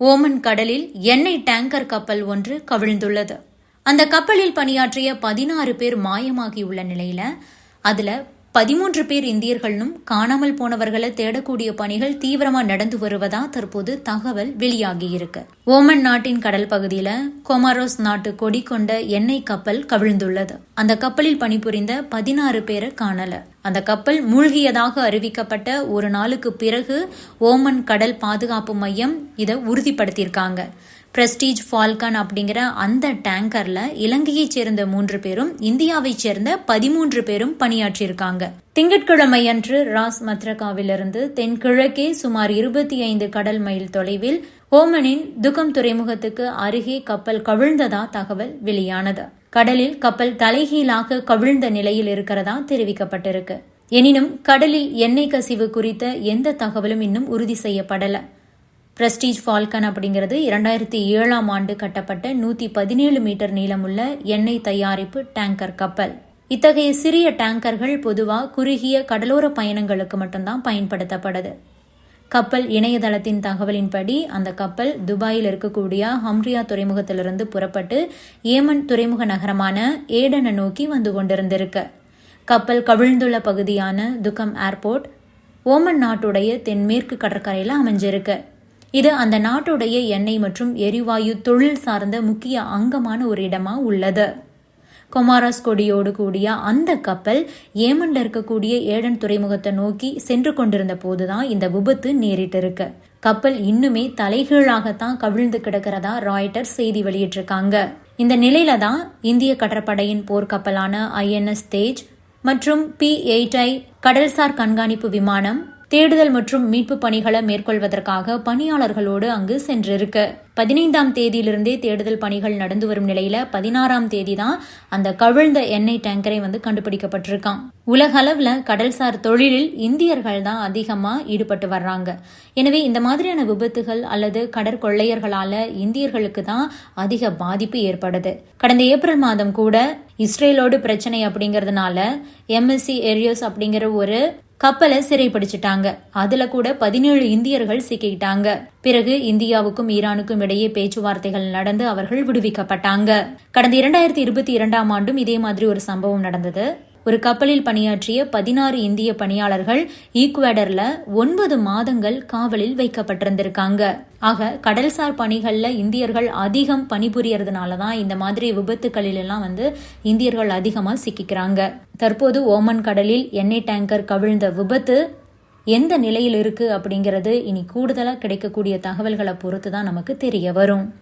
Oman கடலில் எண்ணெய் tanker கப்பல் ஒன்று கவிழ்ந்துள்ளது. அந்த கப்பலில் பணியாற்றிய பதினாறு பேர் மாயமாகியுள்ள நிலையில அதுல பதிமூன்று பேர் இந்தியர்களும் காணாமல் போனவர்களை தேடக்கூடிய பணிகள் தீவிரமா நடந்து வருவதா தற்போது தகவல் வெளியாகியிருக்கு. ஓமன் நாட்டின் கடல் பகுதியில கொமாரோஸ் நாட்டு கொடி கொண்ட எண்ணெய் கப்பல் கவிழ்ந்துள்ளது. அந்த கப்பலில் பணிபுரிந்த பதினாறு பேரை காணல. அந்த கப்பல் மூழ்கியதாக அறிவிக்கப்பட்ட ஒரு நாளுக்கு பிறகு ஓமன் கடல் பாதுகாப்பு மையம் இதை உறுதிப்படுத்தியிருக்காங்க. பிரஸ்டீஜ் ஃபால்கன் அப்படிங்கிற அந்த டேங்கர்ல இலங்கையைச் சேர்ந்த மூன்று பேரும் இந்தியாவைச் சேர்ந்த பதிமூன்று பேரும் பணியாற்றியிருக்காங்க. திங்கட்கிழமை அன்று ராஸ் மத்ரகாவிலிருந்து தென்கிழக்கே சுமார் இருபத்தி ஐந்து கடல் மைல் தொலைவில் ஓமனின் துகம் துறைமுகத்துக்கு அருகே கப்பல் கவிழ்ந்ததா தகவல் வெளியானது. கடலில் கப்பல் தலைகீழாக கவிழ்ந்த நிலையில் இருக்கிறதா தெரிவிக்கப்பட்டிருக்கு. எனினும் கடலில் எண்ணெய் கசிவு குறித்த எந்த தகவலும் இன்னும் உறுதி செய்யப்படல. பிரஸ்டீஜ் ஃபால்கன் அப்படிங்கிறது இரண்டாயிரத்தி ஏழாம் ஆண்டு கட்டப்பட்ட நூற்றி பதினேழு மீட்டர் நீளமுள்ள எண்ணெய் தயாரிப்பு டேங்கர் கப்பல். இத்தகைய சிறிய டேங்கர்கள் பொதுவாக குறுகிய கடலோர பயணங்களுக்கு மட்டும்தான் பயன்படுத்தப்படுது. கப்பல் இணையதளத்தின் தகவலின்படி அந்த கப்பல் துபாயில் இருக்கக்கூடிய ஹம்ரியா துறைமுகத்திலிருந்து புறப்பட்டு ஏமன் துறைமுக நகரமான ஏடனை நோக்கி வந்து கொண்டிருந்திருக்கு. கப்பல் கவிழ்ந்துள்ள பகுதியான துக்கம் ஏர்போர்ட் ஓமன் நாட்டுடைய தென்மேற்கு கடற்கரையில் அமைஞ்சிருக்கு. இது அந்த நாட்டுடைய எண்ணெய் மற்றும் எரிவாயு தொழில் சார்ந்த முக்கிய அங்கமான ஒரு இடமா உள்ளது. கொமாரஸ் கொடியோடு கூடிய அந்த கப்பல் ஏமன்ல இருக்கக்கூடிய ஏடன் துறைமுகத்தை நோக்கி சென்று கொண்டிருந்த போதுதான் இந்த விபத்து நேரிட்டு இருக்கு கப்பல் இன்னுமே தலைகீழாகத்தான் கவிழ்ந்து கிடக்கிறதா ராய்டர் செய்தி வெளியிட்டிருக்காங்க. இந்த நிலையில தான் இந்திய கடற்படையின் போர்க்கப்பலான ஐஎன்எஸ் தேஜ் மற்றும் பி எயிட் ஐ கடல்சார் கண்காணிப்பு விமானம் தேடுதல் மற்றும் மீட்பு பணிகளை மேற்கொள்வதற்காக பணியாளர்களோடு அங்கு சென்றிருக்கு. பதினைந்தாம் தேதியிலிருந்தே தேடுதல் பணிகள் நடந்து வரும் நிலையில பதினாறாம் தேதி தான் அந்த கவிழ்ந்த எண்ணெய் டேங்கரை வந்து கண்டுபிடிக்கப்பட்டிருக்கான். உலகளவில் கடல்சார் தொழிலில் இந்தியர்கள் தான் அதிகமாக ஈடுபட்டு வர்றாங்க. எனவே இந்த மாதிரியான விபத்துகள் அல்லது கடற்கொள்ளையர்களால் இந்தியர்களுக்கு தான் அதிக பாதிப்பு ஏற்படுது. கடந்த ஏப்ரல் மாதம் கூட இஸ்ரேலோடு பிரச்சனை அப்படிங்கிறதுனால எம்எஸ்சி ஏரியோஸ் அப்படிங்கிற ஒரு கப்பலை சிறைப்பிடிச்சிட்டாங்க அதுல கூட பதினேழு இந்தியர்கள் சிக்கிக்கிட்டாங்க. பிறகு இந்தியாவுக்கும் ஈரானுக்கும் இடையே பேச்சுவார்த்தைகள் நடந்து அவர்கள் விடுவிக்கப்பட்டாங்க. கடந்த இரண்டாயிரத்தி இருபத்தி இரண்டாம் ஆண்டும் இதே மாதிரி ஒரு சம்பவம் நடந்தது. ஒரு கப்பலில் பணியாற்றிய பதினாறு இந்திய பணியாளர்கள் ஈக்குவேடர்ல ஒன்பது மாதங்கள் காவலில் வைக்கப்பட்டிருந்திருக்காங்க. ஆக கடல்சார் பணிகளில் இந்தியர்கள் அதிகம் பணிபுரியறதுனால தான் இந்த மாதிரி விபத்துகளில் எல்லாம் வந்து இந்தியர்கள் அதிகமாக சிக்கிக்கிறாங்க. தற்போது ஓமன் கடலில் எண்ணெய் டேங்கர் கவிழ்ந்த விபத்து எந்த நிலையில் இருக்கு அப்படிங்கிறது இனி கூடுதலாக கிடைக்கக்கூடிய தகவல்களை பொறுத்து தான் நமக்கு தெரிய வரும்.